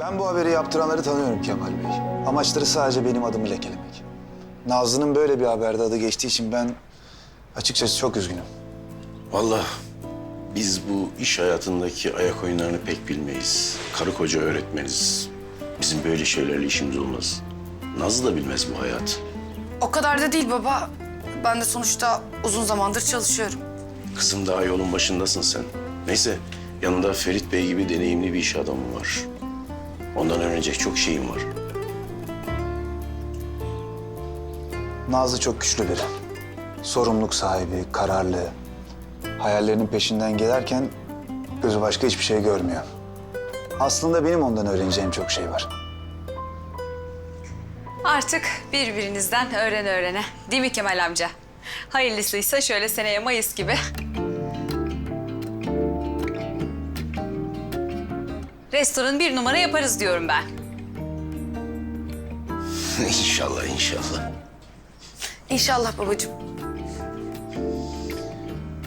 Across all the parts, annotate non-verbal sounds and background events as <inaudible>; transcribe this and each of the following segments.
Ben bu haberi yaptıranları tanıyorum Kemal Bey. Amaçları sadece benim adımı lekelemek. Nazlı'nın böyle bir haberde adı geçtiği için ben açıkçası çok üzgünüm. Vallahi biz bu iş hayatındaki ayak oyunlarını pek bilmeyiz. Karı koca öğretmeniz. Bizim böyle şeylerle işimiz olmaz. Nazlı da bilmez bu hayat. O kadar da değil baba. Ben de sonuçta uzun zamandır çalışıyorum. Kızım daha yolun başındasın sen. Neyse yanında Ferit Bey gibi deneyimli bir iş adamı var. Ondan öğrenecek çok şeyim var. Nazlı çok güçlü biri. Sorumluluk sahibi, kararlı. Hayallerinin peşinden gelerken gözü başka hiçbir şey görmüyor. Aslında benim ondan öğreneceğim çok şey var. Artık birbirinizden öğren öğrene. Değil mi Kemal amca? Hayırlısıysa şöyle seneye Mayıs gibi. Restoran bir numara yaparız diyorum ben. <laughs> inşallah inşallah. İnşallah babacığım.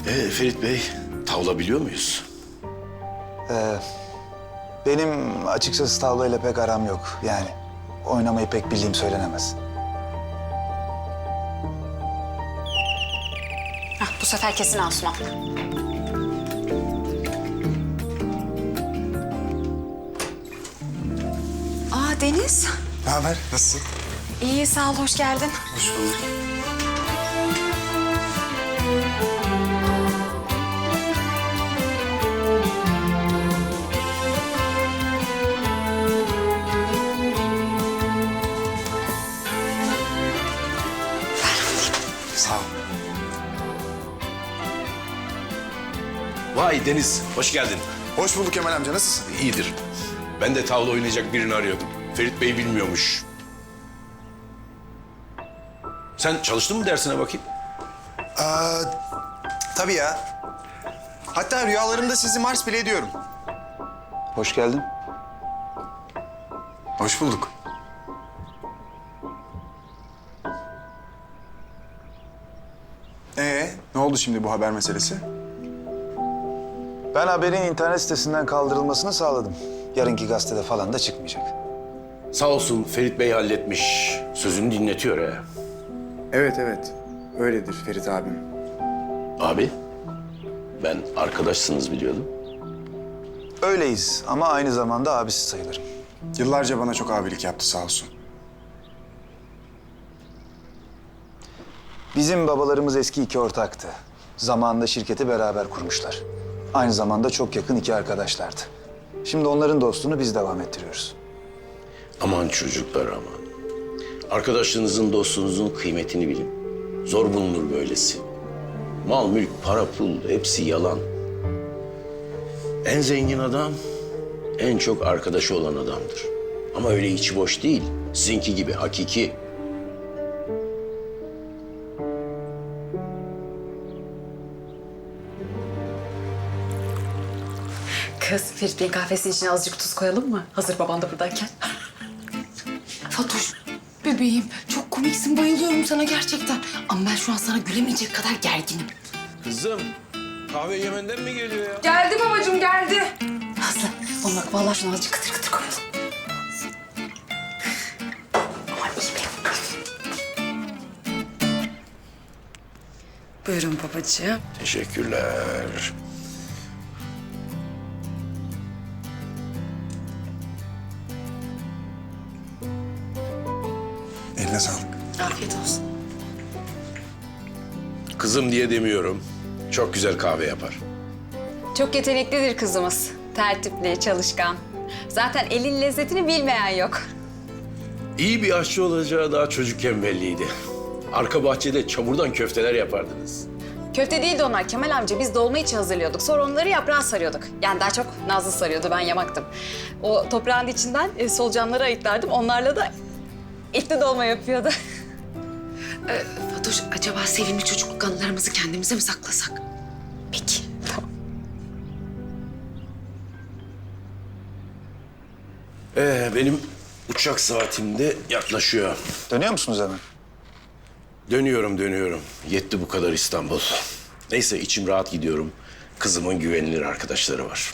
Ee, Ferit Bey tavla biliyor muyuz? Benim açıkçası tavlayla pek aram yok. Yani oynamayı pek bildiğim söylenemez. Hah, bu sefer kesin Asuman. Deniz. Ne haber? Nasılsın? İyi sağ ol, hoş geldin. Hoş bulduk. Sağ ol. Vay Deniz hoş geldin. Hoş bulduk Kemal amca. Nasılsın? İyidir. Ben de tavla oynayacak birini arıyordum. Ferit Bey bilmiyormuş. Sen çalıştın mı dersine bakayım? Aa, tabii ya. Hatta rüyalarımda sizi Mars bile ediyorum. Hoş geldin. Hoş bulduk. Ee, ne oldu şimdi bu haber meselesi? Ben haberin internet sitesinden kaldırılmasını sağladım. Yarınki gazetede falan da çıkmayacak. Sağ olsun Ferit Bey halletmiş. Sözünü dinletiyor ha. Evet, evet. Öyledir Ferit abim. Abi ben arkadaşsınız biliyordum. Öyleyiz ama aynı zamanda abisi sayılırım. Yıllarca bana çok abilik yaptı sağ olsun. Bizim babalarımız eski iki ortaktı. Zamanında şirketi beraber kurmuşlar. Aynı zamanda çok yakın iki arkadaşlardı. Şimdi onların dostluğunu biz devam ettiriyoruz. Aman çocuklar aman. Arkadaşlığınızın, dostluğunuzun kıymetini bilin. Zor bulunur böylesi. Mal, mülk, para, pul hepsi yalan. En zengin adam en çok arkadaşı olan adamdır. Ama öyle içi boş değil. Sizinki gibi hakiki. Kız, Ferit Bey'in kahvesinin içine azıcık tuz koyalım mı? Hazır baban da buradayken. <laughs> Bebeğim çok komiksin. Bayılıyorum sana gerçekten. Ama ben şu an sana gülemeyecek kadar gerginim. Kızım, kahve Yemen'den mi geliyor ya? Geldi babacığım, geldi. Nazlı, oğlum bak vallahi şunu azıcık kıtır kıtır koyalım. Aman iyi be. Buyurun babacığım. Teşekkürler. Eline sağlık. Afiyet olsun. Kızım diye demiyorum. Çok güzel kahve yapar. Çok yeteneklidir kızımız. Tertipli, çalışkan. Zaten elin lezzetini bilmeyen yok. İyi bir aşçı olacağı daha çocukken belliydi. Arka bahçede çamurdan köfteler yapardınız. Köfte değildi onlar Kemal amca. Biz dolma için hazırlıyorduk. Sonra onları yaprağa sarıyorduk. Yani daha çok Nazlı sarıyordu, ben yamaktım. O toprağın içinden e, solucanları ayıklardım. Onlarla da etli dolma yapıyordu. <laughs> Ee, Fatoş, acaba sevimli çocukluk anılarımızı kendimize mi saklasak? Peki, tamam. Ee, benim uçak saatimde yaklaşıyor. Dönüyor musunuz hemen? Dönüyorum dönüyorum. Yetti bu kadar İstanbul. Neyse içim rahat gidiyorum. Kızımın güvenilir arkadaşları var.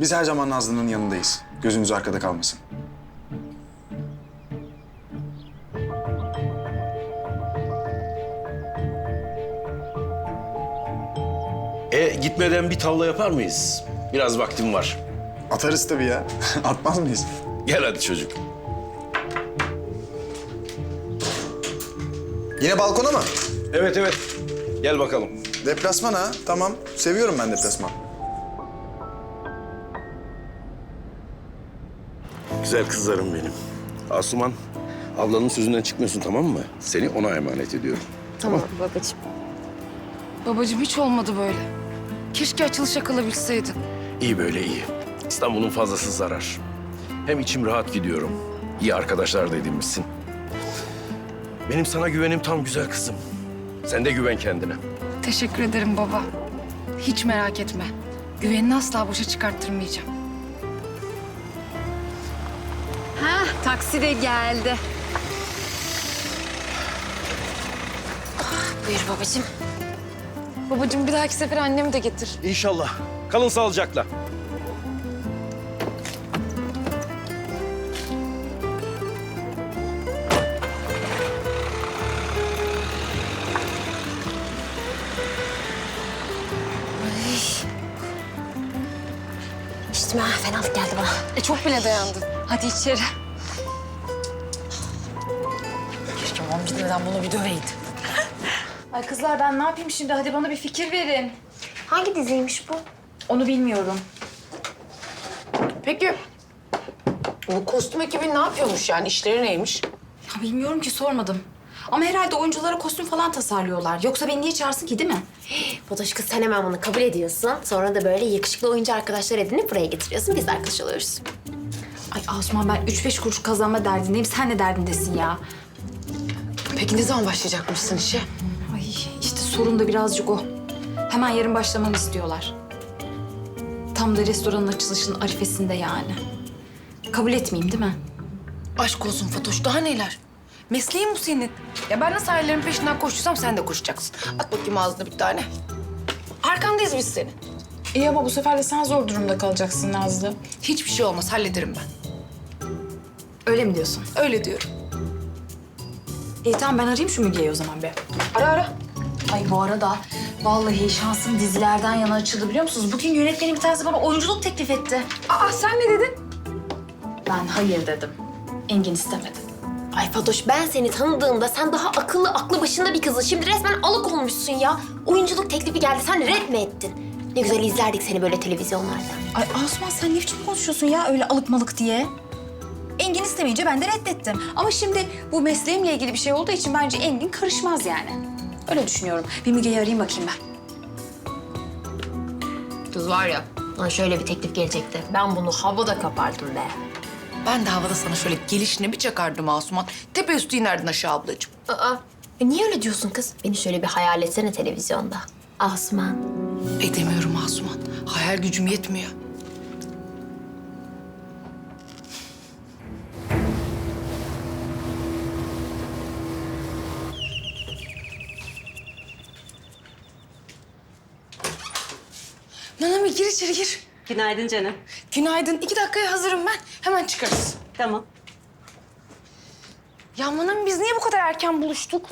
Biz her zaman Nazlı'nın yanındayız. Gözünüz arkada kalmasın. E gitmeden bir tavla yapar mıyız? Biraz vaktim var. Atarız tabii ya. <laughs> Atmaz mıyız? Gel hadi çocuk. Yine balkona mı? Evet evet. Gel bakalım. Deplasman ha. Tamam. Seviyorum ben deplasman. Güzel kızlarım benim. Asuman, ablanın sözünden çıkmıyorsun tamam mı? Seni ona emanet ediyorum. Tamam babacığım. Babacığım hiç olmadı böyle. Keşke açılışa kalabilseydin. İyi böyle iyi. İstanbul'un fazlası zarar. Hem içim rahat gidiyorum. İyi arkadaşlar da edinmişsin. Benim sana güvenim tam güzel kızım. Sen de güven kendine. Teşekkür ederim baba. Hiç merak etme. Güvenini asla boşa çıkarttırmayacağım. Taksi de geldi. Buyur babacığım. Babacığım bir dahaki sefer annemi de getir. İnşallah. Kalın sağlıcakla. İçtim ha fenalık geldi bana. E çok bile dayandın. Hadi içeri. Gitmeden bunu bir döveydi. Ay kızlar ben ne yapayım şimdi? Hadi bana bir fikir verin. Hangi diziymiş bu? Onu bilmiyorum. Peki bu kostüm ekibi ne yapıyormuş yani? İşleri neymiş? Ya bilmiyorum ki sormadım. Ama herhalde oyunculara kostüm falan tasarlıyorlar. Yoksa beni niye çağırsın ki değil mi? <gasps> Fatoş kız sen hemen bunu kabul ediyorsun. Sonra da böyle yakışıklı oyuncu arkadaşlar edinip buraya getiriyorsun. Biz de arkadaş oluyoruz. Ay Asuman ben üç beş kuruş kazanma derdindeyim. Sen ne derdindesin ya? Peki ne zaman başlayacakmışsın işe? Ay işte sorun da birazcık o. Hemen yarın başlamamı istiyorlar. Tam da restoranın açılışının arifesinde yani. Kabul etmeyeyim değil mi? Aşk olsun Fatoş daha neler? Mesleğin bu senin. Ya ben nasıl hayallerin peşinden koştursam sen de koşacaksın. At bakayım ağzına bir tane. Arkandayız biz senin. İyi ama bu sefer de sen zor durumda kalacaksın Nazlı. Hiçbir şey olmaz hallederim ben. Öyle mi diyorsun? Öyle diyorum. İyi tamam ben arayayım şu Müge'yi o zaman bir. Ara ara. Ay bu arada vallahi şansım dizilerden yana açıldı biliyor musunuz? Bugün yönetmenin bir tanesi bana oyunculuk teklif etti. Aa sen ne dedin? Ben hayır dedim. Engin istemedi. Ay Fatoş ben seni tanıdığımda sen daha akıllı, aklı başında bir kızdın. Şimdi resmen alık olmuşsun ya. Oyunculuk teklifi geldi sen red mi ettin? Ne güzel izlerdik seni böyle televizyonlarda. Ay Asuman sen ne biçim konuşuyorsun ya öyle alık malık diye? Engin istemeyince ben de reddettim. Ama şimdi bu mesleğimle ilgili bir şey olduğu için bence Engin karışmaz yani. Öyle düşünüyorum. Bir Müge'yi arayayım bakayım ben. Kız var ya. Lan şöyle bir teklif gelecekti. Ben bunu havada kapardım be. Ben de havada sana şöyle gelişine bir çakardım Asuman. Tepe üstü inerdin aşağı ablacığım. Aa, e niye öyle diyorsun kız? Beni şöyle bir hayal etsene televizyonda. Asuman. Edemiyorum Asuman. Hayal gücüm yetmiyor. İçeri gir. Günaydın canım. Günaydın. İki dakikaya hazırım ben. Hemen çıkarız. Tamam. Ya Manami biz niye bu kadar erken buluştuk?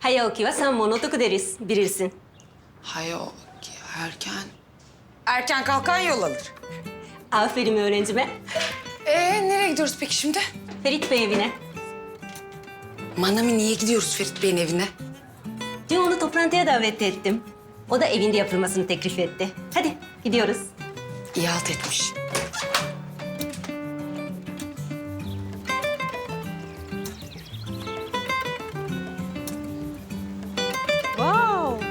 Hayaoki wa sanmono deriz. Bilirsin. Hayır erken. Erken kalkan yol alır. Aferin öğrencime. Ee nereye gidiyoruz peki şimdi? Ferit Bey evine. Manami niye gidiyoruz Ferit Bey'in evine? Dün onu toplantıya davet ettim. O da evinde yapılmasını teklif etti. Hadi gidiyoruz. İyi halt etmiş. Wow.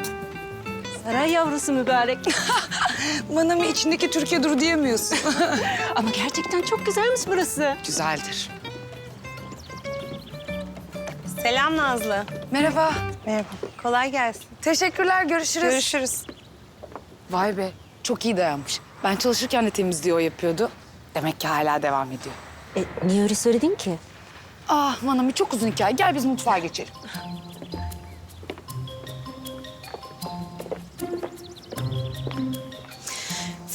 Saray yavrusu mübarek. <laughs> Manami içindeki Türkiye dur diyemiyorsun. <laughs> Ama gerçekten çok güzelmiş burası. Güzeldir. Selam Nazlı. Merhaba. Merhaba. Kolay gelsin. Teşekkürler. Görüşürüz. Görüşürüz. Vay be. Çok iyi dayanmış. Ben çalışırken de temizliği o yapıyordu. Demek ki hala devam ediyor. E, niye öyle söyledin ki? Ah Manami çok uzun hikaye. Gel biz mutfağa geçelim.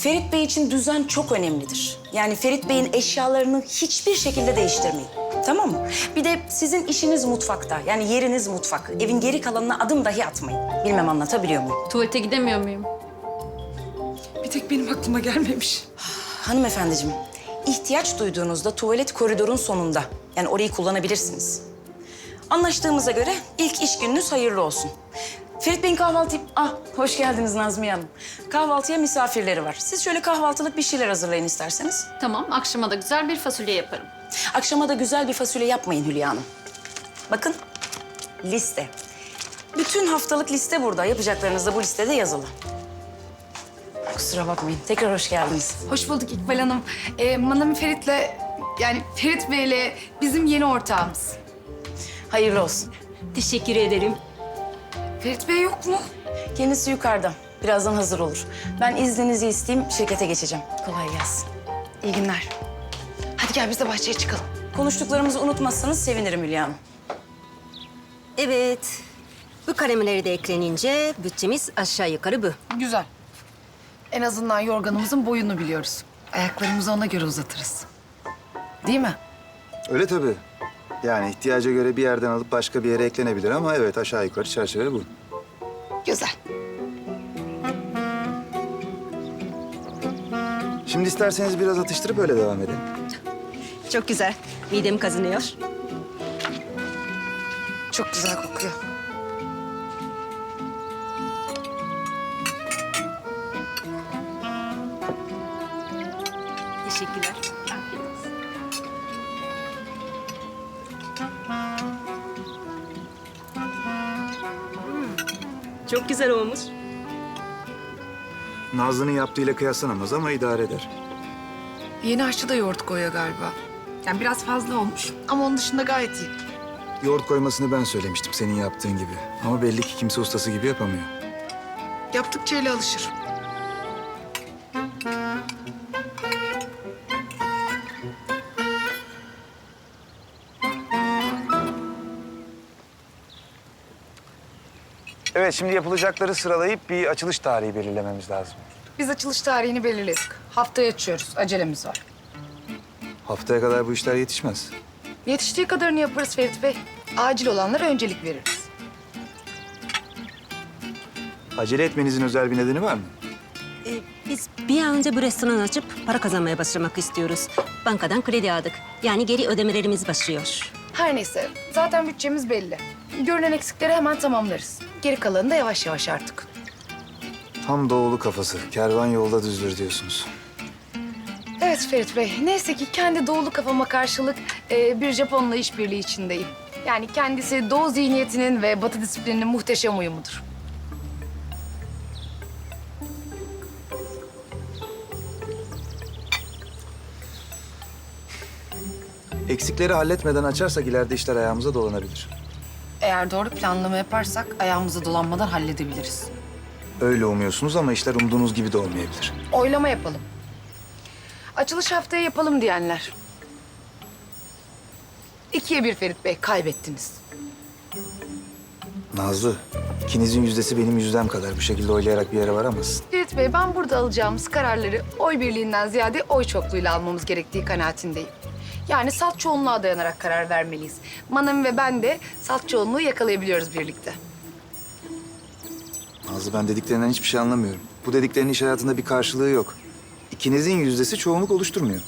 Ferit Bey için düzen çok önemlidir. Yani Ferit Bey'in eşyalarını hiçbir şekilde değiştirmeyin. Tamam mı? Bir de sizin işiniz mutfakta. Yani yeriniz mutfak. Evin geri kalanına adım dahi atmayın. Bilmem anlatabiliyor muyum? Tuvalete gidemiyor muyum? Bir tek benim aklıma gelmemiş. Hanımefendiciğim, ihtiyaç duyduğunuzda tuvalet koridorun sonunda. Yani orayı kullanabilirsiniz. Anlaştığımıza göre ilk iş gününüz hayırlı olsun. Ferit Bey'in kahvaltı... Ah, hoş geldiniz Nazmiye Hanım. Kahvaltıya misafirleri var. Siz şöyle kahvaltılık bir şeyler hazırlayın isterseniz. Tamam, akşama da güzel bir fasulye yaparım. Akşama da güzel bir fasulye yapmayın Hülya Hanım. Bakın, liste. Bütün haftalık liste burada. Yapacaklarınız da bu listede yazılı. Kusura bakmayın. Tekrar hoş geldiniz. Hoş bulduk İkbal Hanım. Ee, Manami Ferit'le, yani Ferit Bey'le bizim yeni ortağımız. Hayırlı olsun. Teşekkür ederim. Ferit Bey yok mu? Kendisi yukarıda. Birazdan hazır olur. Ben izninizi isteyeyim, şirkete geçeceğim. Kolay gelsin. İyi günler. Hadi gel biz de bahçeye çıkalım. Konuştuklarımızı unutmazsanız sevinirim Hülya Hanım. Evet. Bu kalemleri de eklenince bütçemiz aşağı yukarı bu. Güzel. En azından yorganımızın boyunu biliyoruz. Ayaklarımızı ona göre uzatırız. Değil mi? Öyle tabii. Yani ihtiyaca göre bir yerden alıp başka bir yere eklenebilir ama evet aşağı yukarı çerçeve bu. Güzel. Şimdi isterseniz biraz atıştırıp öyle devam edelim. Çok güzel. Midem kazınıyor. Çok güzel kokuyor. Çok güzel olmuş. Nazlı'nın yaptığıyla kıyaslanamaz ama idare eder. Yeni aşçı da yoğurt koyuyor galiba. Yani biraz fazla olmuş ama onun dışında gayet iyi. Yoğurt koymasını ben söylemiştim senin yaptığın gibi. Ama belli ki kimse ustası gibi yapamıyor. Yaptıkça ele alışır. Evet şimdi yapılacakları sıralayıp bir açılış tarihi belirlememiz lazım. Biz açılış tarihini belirledik. Haftaya açıyoruz. Acelemiz var. Haftaya kadar bu işler yetişmez. Yetiştiği kadarını yaparız Ferit Bey. Acil olanlara öncelik veririz. Acele etmenizin özel bir nedeni var mı? Ee, biz bir an önce bu restoran açıp para kazanmaya başlamak istiyoruz. Bankadan kredi aldık. Yani geri ödemelerimiz başlıyor. Her neyse. Zaten bütçemiz belli. Görünen eksikleri hemen tamamlarız. Geri kalanı da yavaş yavaş artık. Tam doğulu kafası. Kervan yolda düzdür diyorsunuz. Evet Ferit Bey. Neyse ki kendi doğulu kafama karşılık e, bir Japonla işbirliği içindeyim. Yani kendisi doğu zihniyetinin ve batı disiplininin muhteşem uyumudur. Eksikleri halletmeden açarsak ileride işler ayağımıza dolanabilir. Eğer doğru planlama yaparsak ayağımızı dolanmadan halledebiliriz. Öyle umuyorsunuz ama işler umduğunuz gibi de olmayabilir. Oylama yapalım. Açılış haftaya yapalım diyenler. İkiye bir Ferit Bey, kaybettiniz. Nazlı, ikinizin yüzdesi benim yüzdem kadar. Bu şekilde oylayarak bir yere varamazsın. Ferit Bey, ben burada alacağımız kararları oy birliğinden ziyade oy çokluğuyla almamız gerektiği kanaatindeyim. Yani salt çoğunluğa dayanarak karar vermeliyiz. Manam ve ben de salt çoğunluğu yakalayabiliyoruz birlikte. Nazlı ben dediklerinden hiçbir şey anlamıyorum. Bu dediklerinin iş hayatında bir karşılığı yok. İkinizin yüzdesi çoğunluk oluşturmuyor.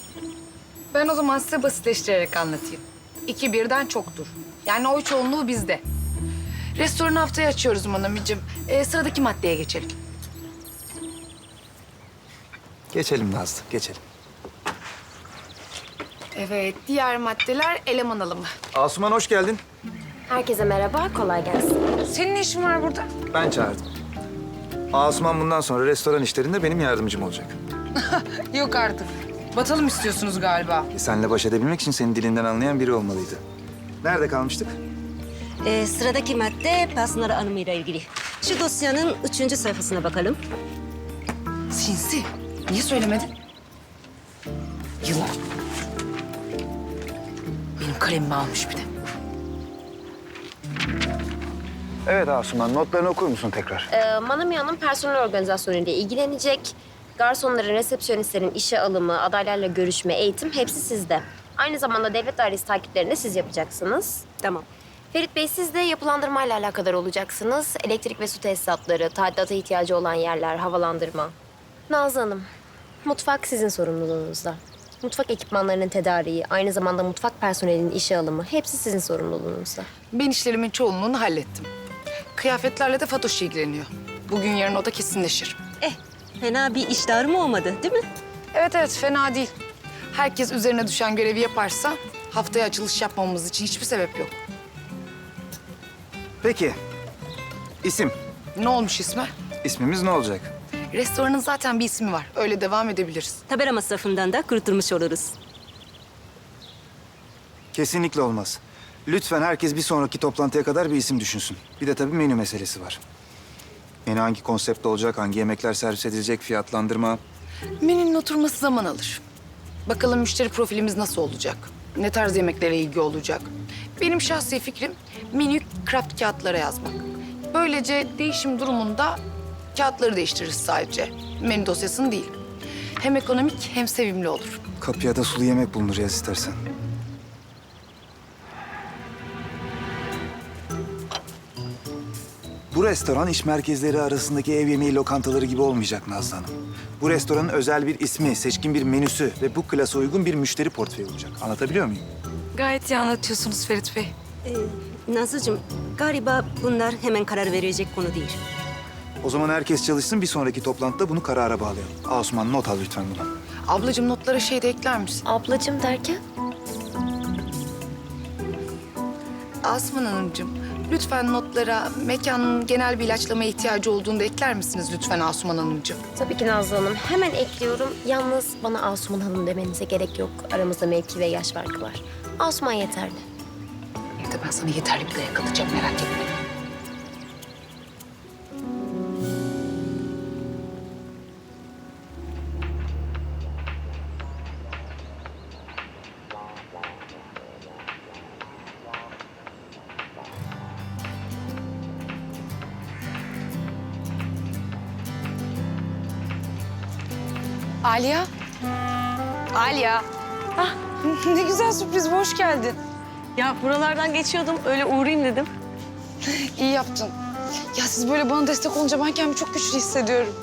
Ben o zaman size basitleştirerek anlatayım. İki birden çoktur. Yani oy çoğunluğu bizde. Restoranı haftaya açıyoruz Manamicim. Ee, sıradaki maddeye geçelim. Geçelim Nazlı, geçelim. Evet, diğer maddeler eleman alımı. Asuman hoş geldin. Herkese merhaba, kolay gelsin. Senin ne işin var burada? Ben çağırdım. Asuman bundan sonra restoran işlerinde benim yardımcım olacak. <laughs> Yok artık. Batalım istiyorsunuz galiba. E, seninle baş edebilmek için senin dilinden anlayan biri olmalıydı. Nerede kalmıştık? Ee, sıradaki madde personel anımıyla ilgili. Şu dosyanın üçüncü sayfasına bakalım. Sinsi. Niye söylemedin? Yılan. Kalemimi almış bir de. Evet Asuman, notlarını okur musun tekrar? Ee, Manami Hanım personel organizasyonu ile ilgilenecek. Garsonların, resepsiyonistlerin işe alımı, adaylarla görüşme, eğitim hepsi sizde. Aynı zamanda devlet dairesi takiplerini siz yapacaksınız. Tamam. Ferit Bey siz de yapılandırmayla alakadar olacaksınız. Elektrik ve su tesisatları, tadilata ihtiyacı olan yerler, havalandırma. Nazlı Hanım, mutfak sizin sorumluluğunuzda. Mutfak ekipmanlarının tedariği, aynı zamanda mutfak personelinin işe alımı hepsi sizin sorumluluğunuzda. Ben işlerimin çoğunluğunu hallettim. Kıyafetlerle de Fatoş ilgileniyor. Bugün yarın o da kesinleşir. Eh, fena bir iştahım olmadı değil mi? Evet evet fena değil. Herkes üzerine düşen görevi yaparsa haftaya açılış yapmamamız için hiçbir sebep yok. Peki. İsim. Ne olmuş isme? İsmimiz ne olacak? Restoranın zaten bir ismi var. Öyle devam edebiliriz. Tabela masrafından da kurtulmuş oluruz. Kesinlikle olmaz. Lütfen herkes bir sonraki toplantıya kadar bir isim düşünsün. Bir de tabii menü meselesi var. Menü hangi konsepte olacak, hangi yemekler servis edilecek, fiyatlandırma. Menünün oturması zaman alır. Bakalım müşteri profilimiz nasıl olacak? Ne tarz yemeklere ilgi olacak? Benim şahsi fikrim menü kraft kağıtlara yazmak. Böylece değişim durumunda kağıtları değiştiririz sadece. Menü dosyasını değil. Hem ekonomik hem sevimli olur. Kapıya da sulu yemek bulunur yaz istersen. Bu restoran iş merkezleri arasındaki ev yemeği lokantaları gibi olmayacak Nazlı Hanım. Bu restoranın özel bir ismi, seçkin bir menüsü ve bu klasa uygun bir müşteri portföyü olacak. Anlatabiliyor muyum? Gayet iyi anlatıyorsunuz Ferit Bey. Ee, Nazlıcığım, galiba bunlar hemen karar verecek konu değil. O zaman herkes çalışsın, bir sonraki toplantıda bunu karara bağlayalım. Asuman not al lütfen bunu. Ablacığım notlara şey de ekler misin? Ablacığım derken? Asman Hanımcığım, lütfen notlara mekanın genel bir ilaçlamaya ihtiyacı olduğunu da ekler misiniz lütfen Asuman Hanımcığım? Tabii ki Nazlı Hanım. Hemen ekliyorum. Yalnız bana Asuman Hanım demenize gerek yok. Aramızda mevki ve yaş farkı var. Asuman yeterli. Evde ben sana yeterli bir dayak atacağım merak etme. Sürpriz, hoş geldin. Ya buralardan geçiyordum, öyle uğrayayım dedim. <laughs> İyi yaptın. Ya siz böyle bana destek olunca ben kendimi çok güçlü hissediyorum.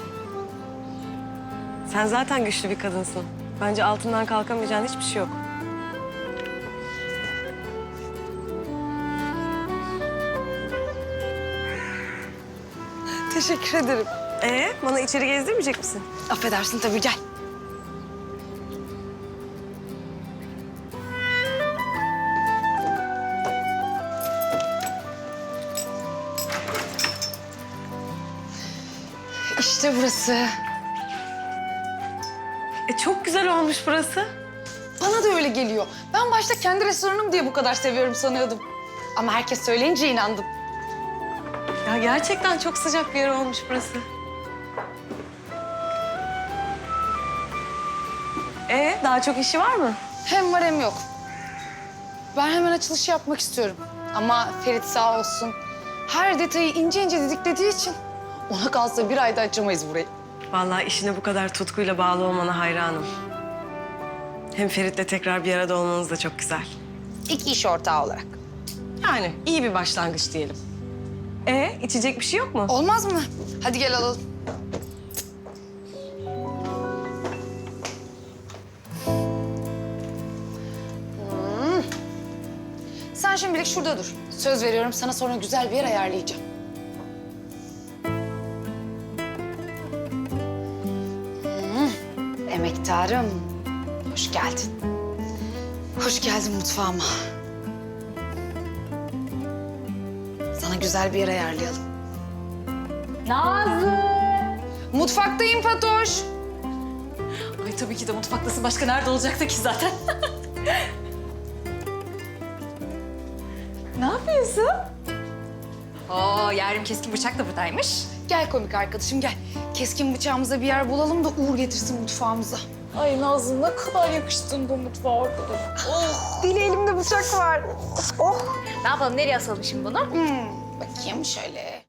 Sen zaten güçlü bir kadınsın. Bence altından kalkamayacağın hiçbir şey yok. Teşekkür ederim. Ee, bana içeri gezdirmeyecek misin? Affedersin tabii gel. İşte burası. E, çok güzel olmuş burası. Bana da öyle geliyor. Ben başta kendi restoranım diye bu kadar seviyorum sanıyordum. Ama herkes söyleyince inandım. Ya gerçekten çok sıcak bir yer olmuş burası. Ee, daha çok işi var mı? Hem var hem yok. Ben hemen açılışı yapmak istiyorum. Ama Ferit sağ olsun. Her detayı ince ince didiklediği için ona kalsa bir ayda açamayız burayı. Vallahi işine bu kadar tutkuyla bağlı olmana hayranım. Hem Ferit'le tekrar bir arada olmanız da çok güzel. İki iş ortağı olarak. Yani iyi bir başlangıç diyelim. Ee, içecek bir şey yok mu? Olmaz mı? Hadi gel alalım. Hmm. Sen şimdilik şurada dur. Söz veriyorum sana sonra güzel bir yer ayarlayacağım. Emektarım, hoş geldin. Hoş geldin mutfağıma. Sana güzel bir yer ayarlayalım. Nazlı! Mutfaktayım Fatoş. Ay tabii ki de mutfaktasın. Başka nerede olacaktı ki zaten? <laughs> ne yapıyorsun? Oo, yarım keskin bıçak da buradaymış. Gel komik arkadaşım gel. Keskin bıçağımıza bir yer bulalım da Uğur getirsin mutfağımıza. Ay Nazlı ne kadar yakıştın bu mutfağa arkadaş. Oh, dili elimde bıçak var. Oh. Ne yapalım? Nereye asalım şimdi bunu? Hmm, bakayım şöyle.